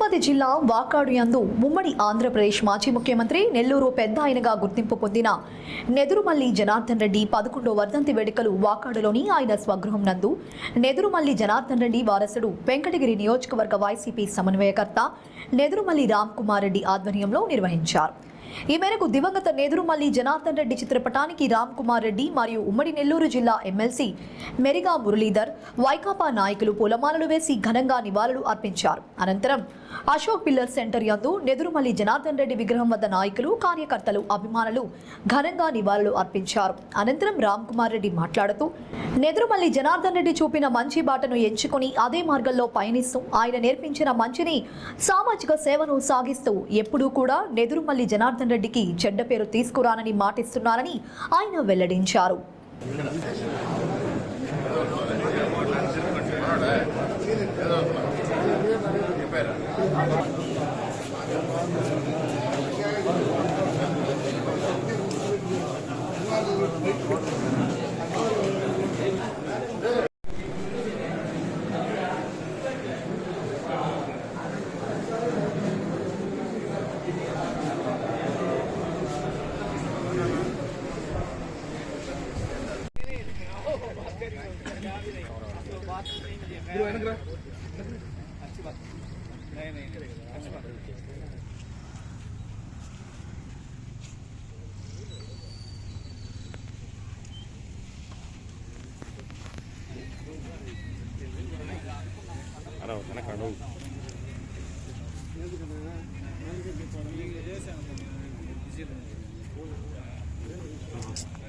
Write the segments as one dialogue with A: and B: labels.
A: తిరుపతి జిల్లా వాకాడు యందు ఉమ్మడి ఆంధ్రప్రదేశ్ మాజీ ముఖ్యమంత్రి నెల్లూరు పెద్ద ఆయనగా గుర్తింపు పొందిన నెదురుమల్లి జనార్దన్ రెడ్డి పదకొండో వర్ధంతి వేడుకలు వాకాడులోని ఆయన స్వగృహం నందు. నెదురుమల్లి జనార్దన్ రెడ్డి వారసుడు వెంకటగిరి నియోజకవర్గ వైసీపీ సమన్వయకర్త నెదురుమల్లి రామ్ కుమార్ రెడ్డి ఆధ్వర్యంలో నిర్వహించారు. ఈ మేరకు దివంగత నెదురుమల్లి జనార్దన్ రెడ్డి చిత్రపటానికి రామ్ కుమార్ రెడ్డి మరియు ఉమ్మడి నెల్లూరు జిల్లా ఎమ్మెల్సీ మెరిగా మురళీధర్ వైకాపా నాయకులు పూలమాలలు వేసి ఘనంగా నివాళులు అర్పించారు. అనంతరం అశోక్ పిల్లర్ సెంటర్ యందు నెదురుమల్లి జనార్దన్ రెడ్డి విగ్రహం వద్ద నాయకులు కార్యకర్తలు అభిమానులు ఘనంగా నివాళులు అర్పించారు. అనంతరం రామ్ కుమార్ రెడ్డి మాట్లాడుతూ నెదురుమల్లి జనార్దన్ రెడ్డి చూపిన మంచి బాటను ఎంచుకుని అదే మార్గంలో పయనిస్తూ ఆయన నేర్పించిన మంచిని సామాజిక సేవను సాగిస్తూ ఎప్పుడూ కూడా నెదురుమల్లి జనార్దన్ రెడ్డికి చెడ్డ పేరు తీసుకురానని మాటిస్తున్నారని ఆయన వెల్లడించారు.
B: नहीं नहीं अच्छी
C: बात கனவு Thank you.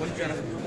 C: One channel.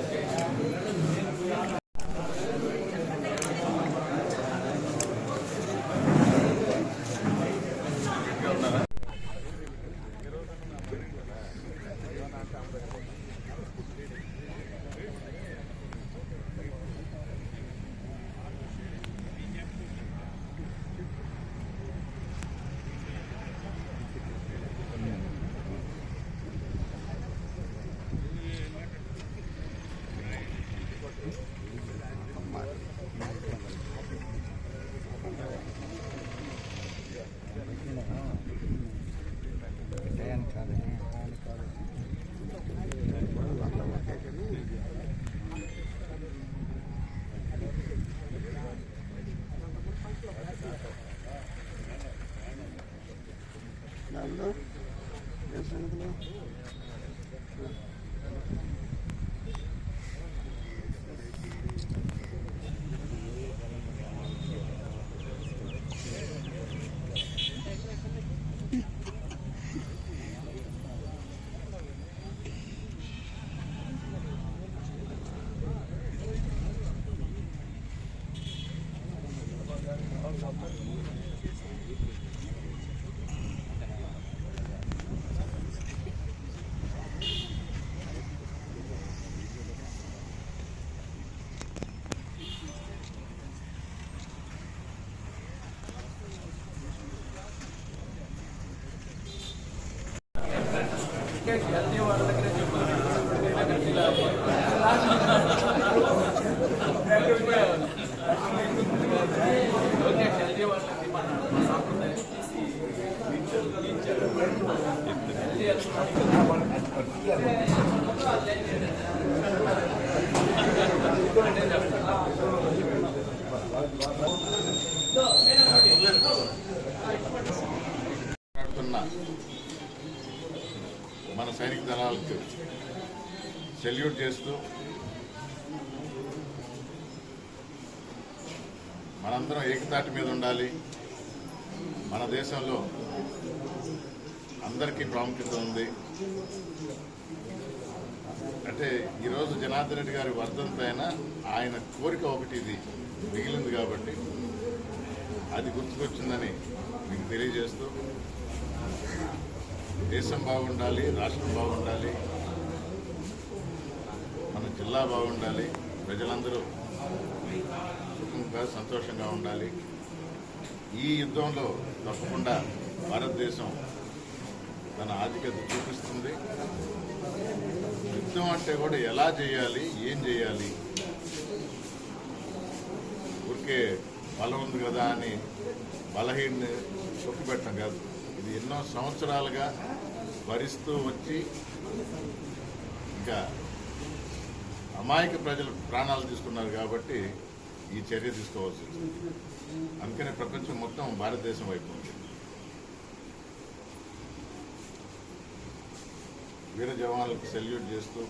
C: ഇതിൽ మన సైనిక దళాలకు సెల్యూట్ చేస్తూ మనందరం ఏకతాటి మీద ఉండాలి. మన దేశంలో అందరికీ ప్రాముఖ్యత ఉంది. అంటే ఈరోజు జనార్దన్ రెడ్డి గారి వర్ధంతి అయినా ఆయన కోరిక ఒకటి ఇది. మిగిలింది కాబట్టి అది గుర్తుకొచ్చిందని మీకు తెలియజేస్తూ దేశం బాగుండాలి రాష్ట్రం బాగుండాలి మన జిల్లా బాగుండాలి ప్రజలందరూ సుఖంగా సంతోషంగా ఉండాలి. ఈ యుద్ధంలో తప్పకుండా భారతదేశం తన ఆధిక్యత చూపిస్తుంది. యుద్ధం అంటే కూడా ఎలా చేయాలి ఏం చేయాలి? ఊరికే బలం ఉంది కదా అని బలహీన తొక్కిపెట్టడం కాదు. ఇది ఎన్నో సంవత్సరాలుగా భరిస్తూ వచ్చి ఇంకా అమాయక ప్రజలు ప్రాణాలు తీసుకున్నారు కాబట్టి ఈ చర్య తీసుకోవాల్సి వచ్చింది. అందుకనే ప్రపంచం మొత్తం భారతదేశం వైపు ఉంది. వీర జవాన్లకు సెల్యూట్ చేస్తూ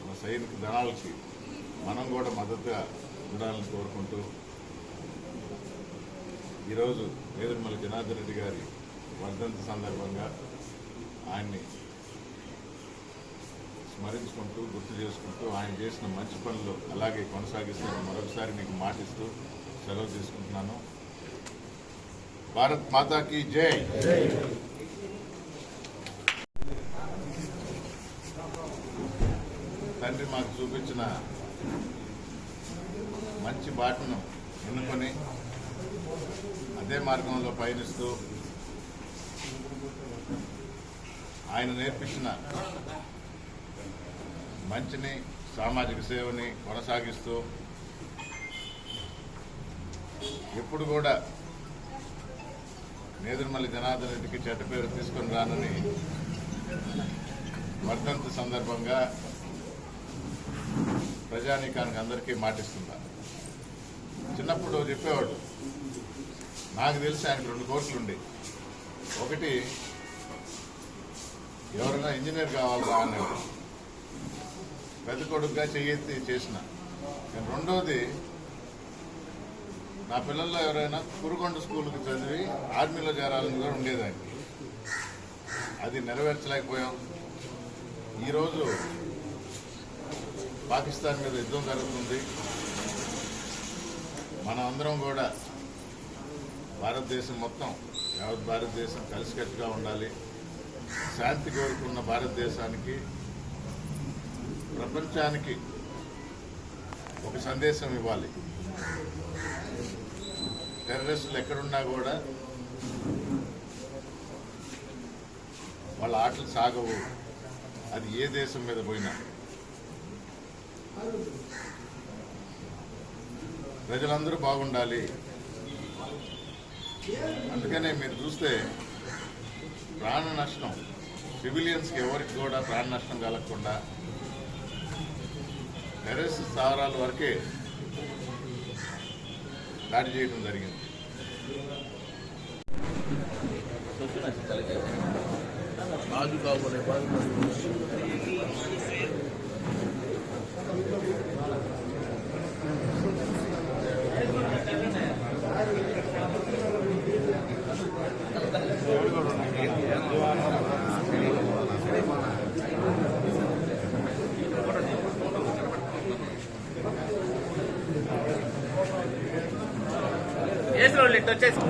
C: మన సైనిక దళాలకి మనం కూడా మద్దతుగా ఉండాలని కోరుకుంటూ ఈరోజు వేదుమల జనార్దన్ రెడ్డి గారి వర్ధంతి సందర్భంగా ఆయన్ని స్మరించుకుంటూ గుర్తు చేసుకుంటూ ఆయన చేసిన మంచి పనులు అలాగే కొనసాగిస్తూ మరొకసారి మీకు మాటిస్తూ సెలవు తీసుకుంటున్నాను. భారత్ మాతాకి జై! తండ్రి మాకు చూపించిన మంచి బాటను ఎన్నుకొని అదే మార్గంలో పయనిస్తూ ఆయన నేర్పించిన మంచిని సామాజిక సేవని కొనసాగిస్తూ ఎప్పుడు కూడా నేదురుమల్లి జనార్దన్ రెడ్డికి చెడ్డ పేరు తీసుకొని రానని వర్ధంతి సందర్భంగా ప్రజానీకానికి అందరికీ మాటిస్తున్నా. చిన్నప్పుడు చెప్పేవాడు నాకు తెలిసి ఆయనకు రెండు కోర్సులు ఉండే. ఒకటి ఎవరైనా ఇంజనీర్ కావాలా అనేవాడు పెద్ద కొడుకుగా చెయ్యెత్తి చేసిన. రెండోది నా పిల్లల్లో ఎవరైనా కురుకొండ స్కూల్కి చదివి ఆర్మీలో చేరాలని కూడా ఉండేదాన్ని. అది నెరవేర్చలేకపోయాం. ఈరోజు పాకిస్తాన్ మీద యుద్ధం జరుగుతుంది. మనం అందరం కూడా భారతదేశం మొత్తం యావత్ భారతదేశం కలిసికట్టుగా ఉండాలి. శాంతి కోరుకున్న భారతదేశానికి ప్రపంచానికి ఒక సందేశం ఇవ్వాలి. టెర్రరిస్టులు ఎక్కడున్నా కూడా వాళ్ళ ఆటలు సాగవు. అది ఏ దేశం మీద పోయినా. ప్రజలందరూ బాగుండాలి. అందుకనే మీరు చూస్తే ప్రాణ నష్టం. సివిలియన్స్కి ఎవరికి కూడా ప్రాణ నష్టం కలగకుండా టెర్రరిస్ట్ స్థావరాల వరకే దాడి చేయడం జరిగింది.
B: రాజు కాబోలే బాధ
D: వేసిన వాళ్ళు ఇటు వచ్చేసి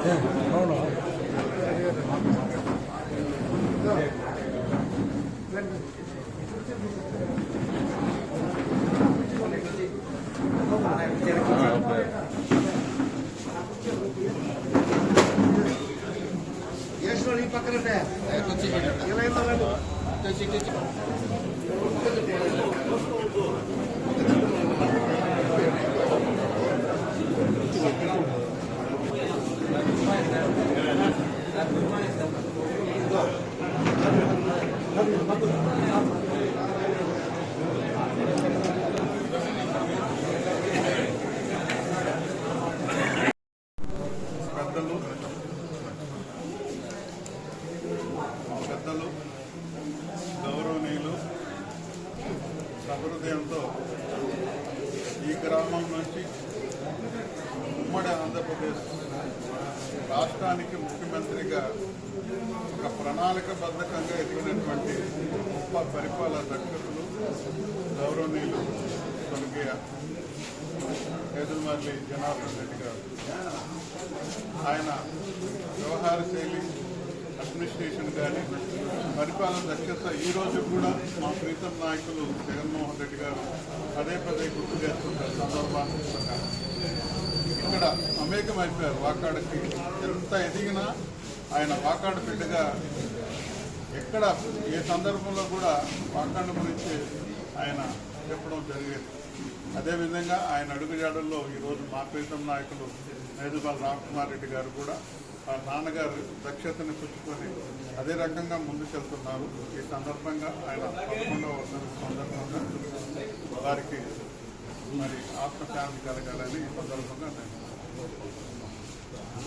B: పెద్దలు Thank you. ఉమ్మడి ఆంధ్రప్రదేశ్ రాష్ట్రానికి ముఖ్యమంత్రిగా ఒక ప్రణాళికబద్ధకంగా ఎదిగినటువంటి గొప్ప పరిపాలన దక్షతలు గౌరవనీయులు స్వర్గీయ ఎదురుమల్లి జనార్దన్ రెడ్డి గారు. ఆయన వ్యవహార శైలి అడ్మినిస్ట్రేషన్ కానీ పరిపాలన దక్షత ఈ రోజు కూడా మా ప్రీతం నాయకులు జగన్మోహన్ రెడ్డి గారు పదే పదే గుర్తు చేస్తుంటారు సందర్భాన్ని ఇక్కడ అమేకం అయిపోయారు వాకాడకి. ఎంత ఎదిగినా ఆయన వాకాడు బిడ్డగా ఎక్కడ ఏ సందర్భంలో కూడా వాకాడు గురించి ఆయన చెప్పడం జరిగేది. అదేవిధంగా ఆయన అడుగుజాడల్లో ఈరోజు మా ప్రీతం నాయకులు నేదుబాల్ రామ్కుమార్ రెడ్డి గారు కూడా వారి నాన్నగారు దక్షతని పుచ్చుకొని అదే రకంగా ముందుకెళ్తున్నారు. ఈ సందర్భంగా ఆయన పదకొండవ సందర్భంగా వారికి మరి ఆత్మశాంతి కలగాలని ఈ సందర్భంగా నేను